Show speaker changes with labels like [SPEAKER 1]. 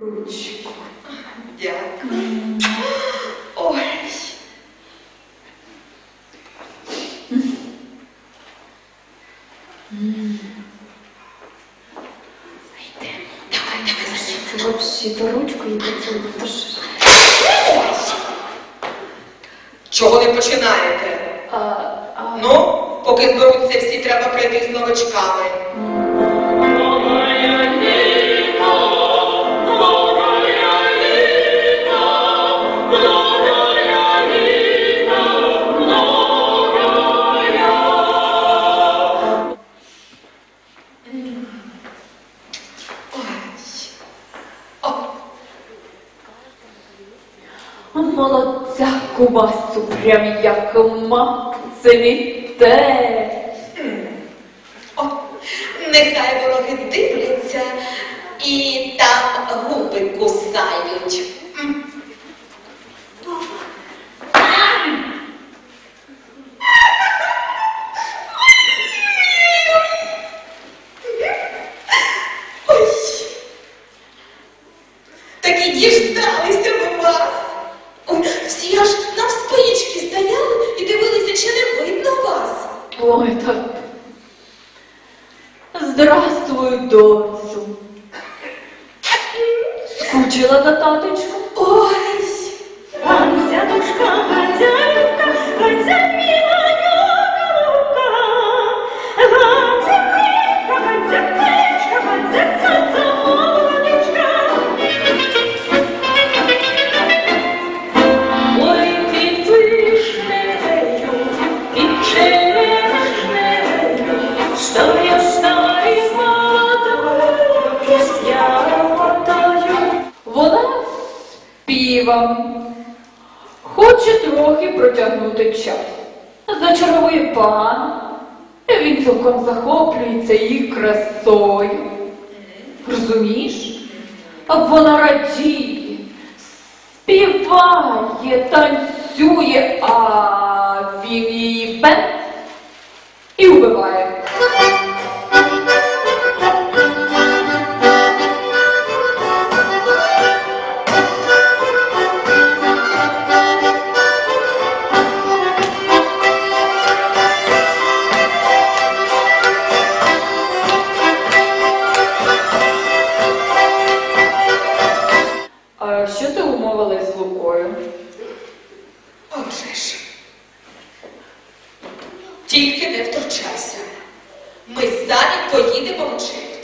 [SPEAKER 1] Ручку.
[SPEAKER 2] Дякую. Ой.
[SPEAKER 1] Це взагалі-то ручку і поцілуєш.
[SPEAKER 2] Чого не починаєте?
[SPEAKER 1] А, а,
[SPEAKER 2] Ну, поки зберуться всі, треба прийти з новачками.
[SPEAKER 1] Молодця кубасу, прям як мак цвіте.
[SPEAKER 2] О, нехай вороги дивляться і там губи кусають. Ой. Так і. Ой, всі аж навспички стояли і дивилися, чи не видно вас.
[SPEAKER 1] Ой, так. Здравствуй, доцю. Скучила за таточком? Співом. Хоче трохи протягнути час. Зачаровує пан. І він цілком захоплюється її красою. Розумієш? Вона радіє, співає, танцює, а він її вбиває. Лукою. А вже ж. Тільки не втручайся. Ми ззаді поїдемо вчити.